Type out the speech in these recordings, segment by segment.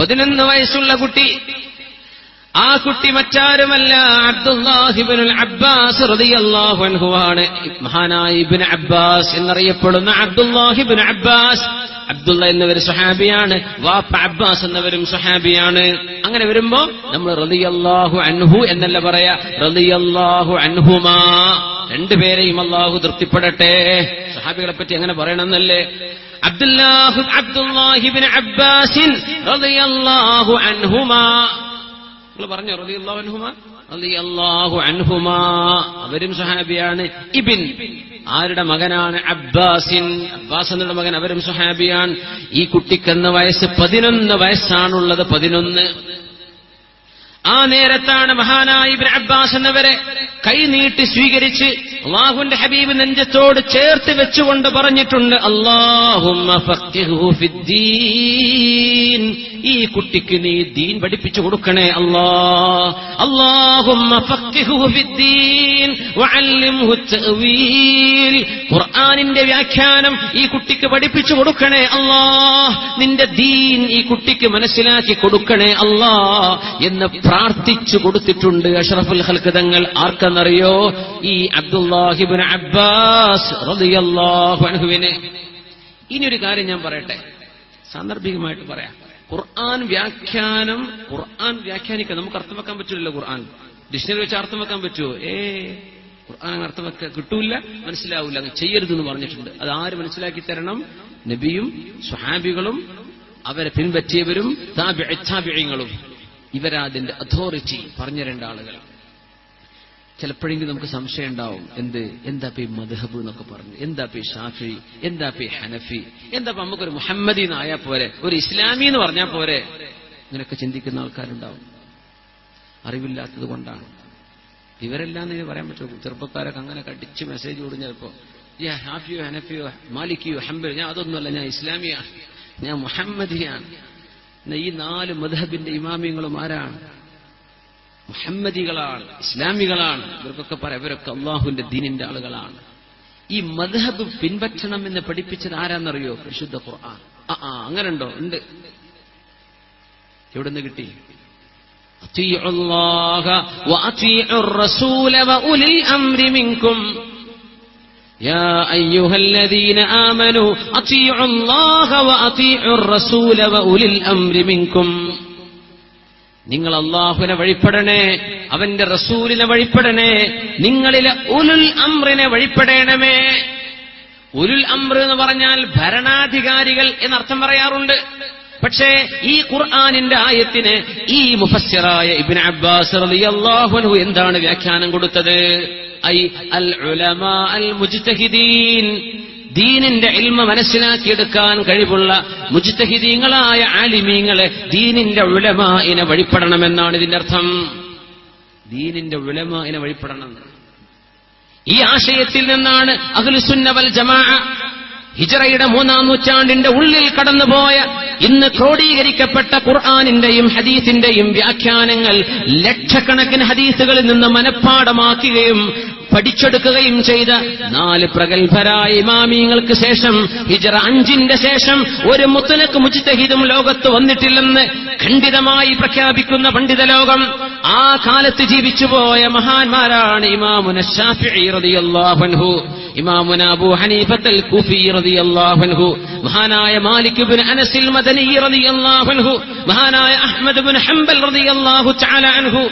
പതിനൊന്ന് വയസ്സുള്ള കുട്ടി. ആ കുട്ടി മറ്റാരുമല്ല? അബ്ദുല്ലാഹിബിനുൽ അബ്ബാസ് റളിയല്ലാഹു അൻഹുവാണ്. മഹാനായ ഇബ്നു അബ്ബാസ് എന്നറിയപ്പെടുന്ന അബ്ദുല്ലാഹിബിൻ അബ്ബാസ്. അബ്ദുള്ള എന്നിവർ സുഹാബിയാണ് വാപ്പ അബ്ബാസ് എന്നവരും സുഹാബിയാണ് അങ്ങനെ വരുമ്പോ നമ്മൾ റളിയല്ലാഹു അൻഹു എന്നല്ല പറയാ. റളിയല്ലാഹു അൻഹുമാ. രണ്ടുപേരെയും അള്ളാഹു തൃപ്തിപ്പെടട്ടെ. സഹാബികളെ പറ്റി അങ്ങനെ പറയണമെന്നല്ലേ? അബ്ദുല്ലാഹു അബ്ദുല്ലാഹിബിൻ അബ്ബാസിൻ റളിയല്ലാഹു അൻഹുമാ. നിങ്ങൾ പറഞ്ഞു റളിയല്ലാഹു അൻഹുമാ? റളിയല്ലാഹു അൻഹുമാ. അവരും സഹാബിയാണ്. ഇബിൻ ആരുടെ മകനാണ്? അബ്ബാസിൻ. അബ്ബാസ് എന്നുള്ള മകൻ അവരും സഹാബിയാണ്. ഈ കുട്ടിക്കെന്ന വയസ്സ് പതിനൊന്ന് വയസ്സാണുള്ളത് പതിനൊന്ന്. ആ നേരത്താണ് മഹാനായ അബ്ബാസ് എന്നവരെ കൈനീട്ടി സ്വീകരിച്ച് അള്ളാഹുന്റെ ഹബീബ് നെഞ്ചത്തോട് ചേർത്ത് വെച്ചുകൊണ്ട് പറഞ്ഞിട്ടുണ്ട് അള്ളാഹു ഈ കുട്ടിക്ക് നീ ദീൻ പഠിപ്പിച്ചു കൊടുക്കണേ തഅവീൽ. ഖുർആനിന്റെ വ്യാഖ്യാനം ഈ കുട്ടിക്ക് പഠിപ്പിച്ചു കൊടുക്കണേ അല്ലാ. നിന്റെ ദീൻ ഈ കുട്ടിക്ക് മനസ്സിലാക്കി കൊടുക്കണേ അല്ലാ. എന്ന് പ്രാർത്ഥിച്ചു കൊടുത്തിട്ടുണ്ട് അഷറഫുൽ ഹൽക്കതങ്ങൾ ആർക്കെന്നറിയോ? ഈ അബ്ദുല്ലാഹിബിൻ അബ്ബാസ് റളിയല്ലാഹു അൻഹുവിനെ. ഇനിയൊരു കാര്യം ഞാൻ പറയട്ടെ. സാന്ദർഭികമായിട്ട് പറയാം. ഖുർആൻ വ്യാഖ്യാനം ഖുർആൻ വ്യാഖ്യാനിക്കാൻ നമുക്ക് അർത്ഥം വെക്കാൻ പറ്റില്ലല്ലോ ഖുർആൻ. ഡിക്ഷണറി വെച്ച് അർത്ഥം വെക്കാൻ പറ്റുമോ ഏ ഖുർആൻ അർത്ഥം വെക്കാൻ കിട്ടൂല മനസ്സിലാവൂല അങ്ങ് ചെയ്യരുതെന്ന് പറഞ്ഞിട്ടുണ്ട്. അത് ആര് മനസ്സിലാക്കി തരണം? നബിയും സ്വഹാബികളും അവരെ പിൻപറ്റിയവരും താബിങ്ങളും ഇവരാ അതിന്റെ അതോറിറ്റി പറഞ്ഞ രണ്ടാളുകൾ. ചിലപ്പോഴെങ്കിലും നമുക്ക് സംശയം ഉണ്ടാവും. എന്ത്? എന്താ പേ മദ്ഹബ് എന്നൊക്കെ പറഞ്ഞു. എന്താ പേ ഷാഫി? എന്താ പേ ഹനഫി? എന്താ പേ നമുക്കൊരു മുഹമ്മദി എന്നായാ പോരെ? ഒരു ഇസ്ലാമി എന്ന് പറഞ്ഞാൽ പോരെ? ഇങ്ങനെയൊക്കെ ചിന്തിക്കുന്ന ആൾക്കാരുണ്ടാവും. അറിവില്ലാത്തത് കൊണ്ടാണ്. ഇവരെല്ലാം എന്ന് പറയാൻ പറ്റുമോ? ചെറുപ്പക്കാരൊക്കെ അങ്ങനെ കടിച്ച് മെസ്സേജ് കൊടുക്കും ചിലപ്പോ ഞാൻ ഹാഫിയോ ഹനഫിയോ മാലിക്കിയോ ഹംബിയോ ഞാൻ അതൊന്നുമല്ല ഞാൻ ഇസ്ലാമിയാണ് ഞാൻ മുഹമ്മദിയാണ്. ഈ നാല് മധബിന്റെ ഇമാമിയങ്ങളും ആരാണ്? മുഹമ്മദികളാണ് ഇസ്ലാമികളാണ് ഇവർക്കൊക്കെ പറയാം ഇവരൊക്കെ അള്ളാഹുവിന്റെ ദീനിന്റെ ആളുകളാണ് ഈ മധബ് പിൻപറ്റണം എന്ന് പഠിപ്പിച്ചത് ആരാന്നറിയോ പരിശുദ്ധ ഖുർആൻ ആ ആ അങ്ങനെ ഉണ്ടോ ഉണ്ട് എവിടുന്ന് കിട്ടി أطيعوا الله وأطيعوا الرسول وأولي الأمر منكم يا أيها الذين آمنوا أطيعوا الله وأطيعوا الرسول وأولي الأمر منكم നിങ്ങൾ അള്ളാഹുവിനെ വഴിപ്പെടണേ അവന്റെ റസൂലിനെ വഴിപ്പെടണേ നിങ്ങളിലെ ഉലുൽ അമ്രിനെ വഴിപ്പെടേണമേ. ഉലുൽ അമ്ര എന്ന് പറഞ്ഞാൽ ഭരണാധികാരികൾ എന്നർത്ഥം പറയാറുണ്ട്. പക്ഷേ ഈ ഖുർആാനിന്റെ ആയത്തിന് ഈ മുഫസ്സിറായ ഇബിൻ അബ്ബാസ് അൻഹു എന്താണ് വ്യാഖ്യാനം കൊടുത്തത്? ഐ അൽ അൽ മുജ്തഹിദീൻ. ദീനിന്റെ ഇൽമ മനസ്സിലാക്കിയെടുക്കാൻ കഴിവുള്ള മുജ്തഹിദീങ്ങളായ ആലിമീങ്ങളെ ദീനിന്റെ ഉലമായിനെ വഴിപ്പെടണമെന്നാണ് ഇതിന്റെ അർത്ഥം. ദീനിന്റെ ഉലമായിനെ വഴിപ്പെടണം. ഈ ആശയത്തിൽ നിന്നാണ് അഖിലുസുന്നവൽ ജമാ ഹിജറയുടെ മൂന്നാം നൂറ്റാണ്ടിന്റെ ഉള്ളിൽ കടന്നുപോയ ഇന്ന് ക്രോഡീകരിക്കപ്പെട്ട ഖുർആാനിന്റെയും ഹദീസിന്റെയും വ്യാഖ്യാനങ്ങൾ ലക്ഷക്കണക്കിന് ഹദീസുകളിൽ നിന്ന് മനഃപ്പാടമാക്കുകയും പഠിച്ചെടുക്കുകയും ചെയ്ത നാല് പ്രഗത്ഭരായ ഇമാമിയങ്ങൾക്ക് ശേഷം ഹിജറ അഞ്ചിന്റെ ശേഷം ഒരു മുത്തലക്ക് മുജ്തഹിദും ലോകത്ത് വന്നിട്ടില്ലെന്ന് ഖണ്ഡിതമായി പ്രഖ്യാപിക്കുന്ന പണ്ഡിത ലോകം ആ കാലത്ത് ജീവിച്ചുപോയ മഹാന്മാരാണ് ഇമാമുന അൻഹു ഇമാമുന അബു ഹനീഫത്തൽ കുഫി റളിയല്ലാഹു മഹാനായ മാലിക് ഇബ്നു അനസിൽ മദനി റളിയല്ലാഹു മഹാനായ അഹ്മദ് ഇബ്നു ഹംബൽ റളിയല്ലാഹു തആല അൻഹു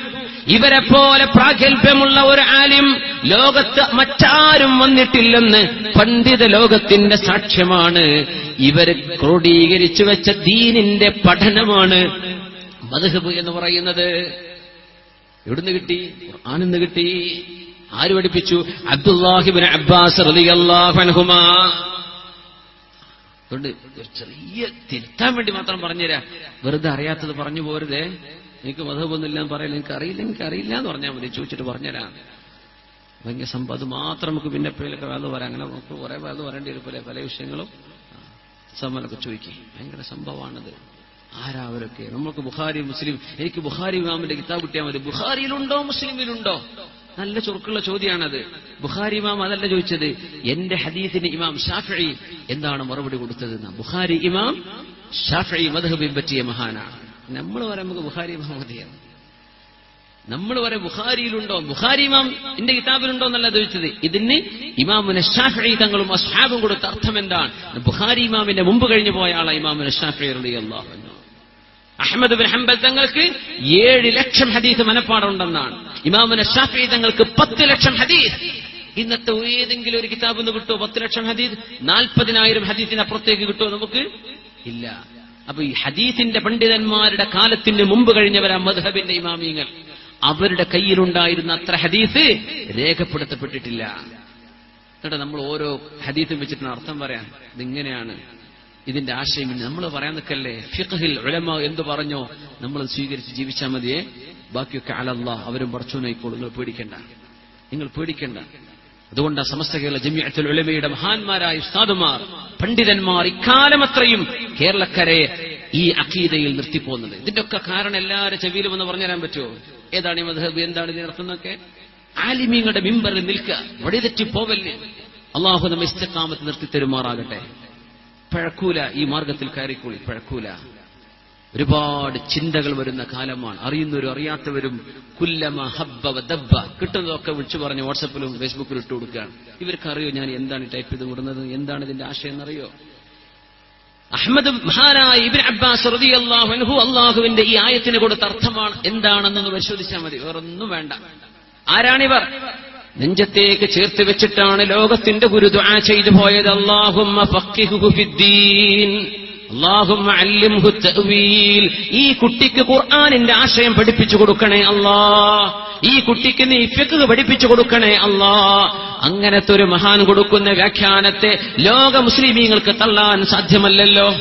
ഇവരെ പോലെ പ്രാഗൽഭ്യമുള്ള ഒരു ആലിം ലോകത്ത് മറ്റാരും വന്നിട്ടില്ലെന്ന് പണ്ഡിത ലോകത്തിന്റെ സാക്ഷ്യമാണ്. ഇവർ ക്രോഡീകരിച്ചു വെച്ച ദീനിന്റെ പഠനമാണ്. മധുഹബ് എന്ന് പറയുന്നത്. എവിടുന്ന് കിട്ടി? ഖുർആാനിന്ന് കിട്ടി. ആര് പഠിപ്പിച്ചു? അബ്ദുല്ലാഹിബിൻ അബ്ബാസ് അതുകൊണ്ട് ചെറിയ തിരുത്താൻ വേണ്ടി മാത്രം പറഞ്ഞുതരാ. വെറുതെ അറിയാത്തത് പറഞ്ഞു പോരുതേ. എനിക്ക് മതമൊന്നുമില്ല പറയില്ല എനിക്ക് അറിയില്ല എനിക്ക് അറിയില്ല എന്ന് പറഞ്ഞാൽ മതി. ചോദിച്ചിട്ട് പറഞ്ഞുതരാം ഭയങ്കര സംഭവം അത് മാത്രം നമുക്ക് പിന്നെ എപ്പോഴൊക്കെ വേദ വരാം അങ്ങനെ നമുക്ക് കുറെ വേദ വരേണ്ടി വരും. പോലെ പല വിഷയങ്ങളും. സമ്മനൊക്കെ ചോദിക്കും. ഭയങ്കര സംഭവമാണത്. ആരാവരൊക്കെ നമ്മൾക്ക് ബുഖാരി മുസ്ലിം എനിക്ക് ബുഹാരി ഇമാമിന്റെ കിതാബ് കിട്ടിയാൽ മതി. ബുഹാരിയിലുണ്ടോ മുസ്ലിമിലുണ്ടോ? നല്ല ചുരുക്കുള്ള ചോദ്യമാണത് ബുഹാരി ഇമാം അതല്ല ചോദിച്ചത്. എന്റെ ഹദീസിന് ഇമാം ഷാഫി എന്താണ് മറുപടി കൊടുത്തത് ബുഹാരി ഇമാം ഷാഫി മധുബിൻ പറ്റിയ മഹാനാണ്. നമ്മൾ വരെ നമുക്ക് ബുഹാരി ഇമാം മതിയാണ് നമ്മൾ വരെ ബുഹാരിയിലുണ്ടോ ബുഹാരി ഇമാം എന്റെ കിതാബിലുണ്ടോ എന്നല്ല ചോദിച്ചത്. ഇതിന് ഇമാമുന ഷാഫി തങ്ങളും അസ്ഹാബും കൊടുത്ത അർത്ഥം എന്താണ്? ബുഹാരി ഇമാമിന്റെ മുമ്പ് കഴിഞ്ഞു പോയ ആളാ ഇമാമുന ഷാഫി അള്ളാഹു അഹമ്മദ് ബിൻ ഹംബൽ തങ്ങൾക്ക് ഏഴ് ലക്ഷം ഹദീസ് മനപ്പാടുണ്ടെന്നാണ്. ഇമാമുന ഷാഫി തങ്ങൾക്ക് പത്ത് ലക്ഷം ഹദീസ്. ഇന്നത്തെ ഏതെങ്കിലും ഒരു കിതാബ് ഒന്ന് കിട്ടുമോ പത്ത് ലക്ഷം ഹദീസ്? നാൽപ്പതിനായിരം ഹദീസിന് അപ്പുറത്തേക്ക് കിട്ടുമോ നമുക്ക്? ഇല്ല. അപ്പൊ ഈ ഹദീസിന്റെ പണ്ഡിതന്മാരുടെ കാലത്തിന് മുമ്പ് കഴിഞ്ഞവരാ മധുഹബിന്റെ ഇമാമിയങ്ങൾ. അവരുടെ കയ്യിലുണ്ടായിരുന്ന അത്ര ഹദീസ് രേഖപ്പെടുത്തപ്പെട്ടിട്ടില്ല. എന്നിട്ട് നമ്മൾ ഓരോ ഹദീസും വെച്ചിട്ടുള്ള അർത്ഥം പറയാൻ ഇതിങ്ങനെയാണ്. ഇതിന്റെ ആശയം നമ്മൾ പറയാൻ നിൽക്കല്ലേ? ഫിഖഹിൽ ഉലമ എന്ത് പറഞ്ഞോ നമ്മൾ സ്വീകരിച്ച് ജീവിച്ചാൽ മതിയേ. ബാക്കിയൊക്കെ അലല്ല അവരും പറച്ചു നോക്കിക്കോളൂ നിങ്ങൾ പേടിക്കണ്ട. നിങ്ങൾ പേടിക്കണ്ട. അതുകൊണ്ട് സമസ്ത കേരള ജമിയത്തുൽ ഉലമയുടെ മഹാന്മാരായ ഉസ്താദുമാർ പണ്ഡിതന്മാർ ഇക്കാലമത്രയും കേരളക്കരയെ ഈ അഖീദയിൽ നിർത്തിപ്പോകുന്നത് ഇതിന്റെ ഒക്കെ കാരണം എല്ലാവരും ചെവിയിലും എന്ന് പറഞ്ഞുതരാൻ പറ്റുമോ? ഏതാണ് ഈ മധബ് എന്താണ് ഇത് നടത്തുന്നതൊക്കെ ആലിമീങ്ങളുടെ മിമ്പറിൽ നിൽക്കുക. വഴിതെറ്റി പോവല്ലേ അള്ളാഹു നമ്മെ ഇസ്തക്കാമത്ത് നിർത്തി തരുമാറാകട്ടെ പഴക്കൂല ഈ മാർഗത്തിൽ കയറിക്കൂളി. പഴക്കൂല. ഒരുപാട് ചിന്തകൾ വരുന്ന കാലമാണ്. അറിയുന്നവരും അറിയാത്തവരും കുല്ലമ ഹബ്ബ ദബ്ബ കിട്ടുന്നതൊക്കെ വിളിച്ചു പറഞ്ഞ് വാട്സപ്പിലും ഫേസ്ബുക്കിലും ഇട്ട് കൊടുക്കുകയാണ്. ഇവർക്ക് അറിയോ ഞാൻ എന്താണ് ടൈപ്പ് ചെയ്ത് കൊടുക്കുന്നത് എന്താണ് ഇതിന്റെ ആശയം എന്നറിയോ? അഹമ്മദ് മഹാനായ ഇബിൻ അബ്ബാസ് റളിയല്ലാഹു അൻഹു അള്ളാഹുവിന്റെ ഈ ആയത്തിന് കൊടുത്ത അർത്ഥമാണ് എന്താണെന്നൊന്ന് പരിശോധിച്ചാൽ മതി. വേറൊന്നും വേണ്ട. ആരാണിവർ? നെഞ്ചത്തേക്ക് ചേർത്ത് വെച്ചിട്ടാണ് ലോകത്തിന്റെ ഗുരു ദുആ ചെയ്തു പോയത്. അള്ളാഹുമ്മ ഫഖിഹുഹു ഈ കുട്ടിക്ക് ഖുർആാനിന്റെ ആശയം പഠിപ്പിച്ചു കൊടുക്കണേ അല്ലാ. ഈ കുട്ടിക്ക് നീ ഫിഖ് പഠിപ്പിച്ചു കൊടുക്കണേ അല്ലാ. അങ്ങനത്തെ ഒരു മഹാൻ കൊടുക്കുന്ന വ്യാഖ്യാനത്തെ ലോക മുസ്ലിമീങ്ങൾക്ക് തള്ളാൻ സാധ്യമല്ലല്ലോ.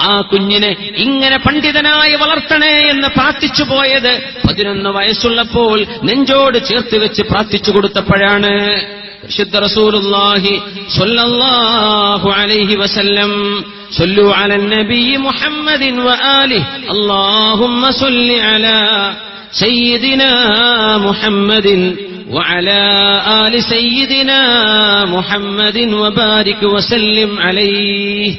ആ കുഞ്ഞിനെ ഇങ്ങനെ പണ്ഡിതനായി വളർത്തണേ എന്ന് പ്രാർത്ഥിച്ചു പോയത് പതിനൊന്ന് വയസ്സുള്ളപ്പോൾ നെഞ്ചോട് ചേർത്ത് വെച്ച് പ്രാർത്ഥിച്ചു കൊടുത്തപ്പോഴാണ്. പരിശുദ്ധ റസൂലുള്ളാഹി സ്വല്ലല്ലാഹു അലൈഹി വസല്ലം صلوا على النبي محمد وآله اللهم صل على سيدنا محمد وعلى آل سيدنا محمد وبارك وسلم عليه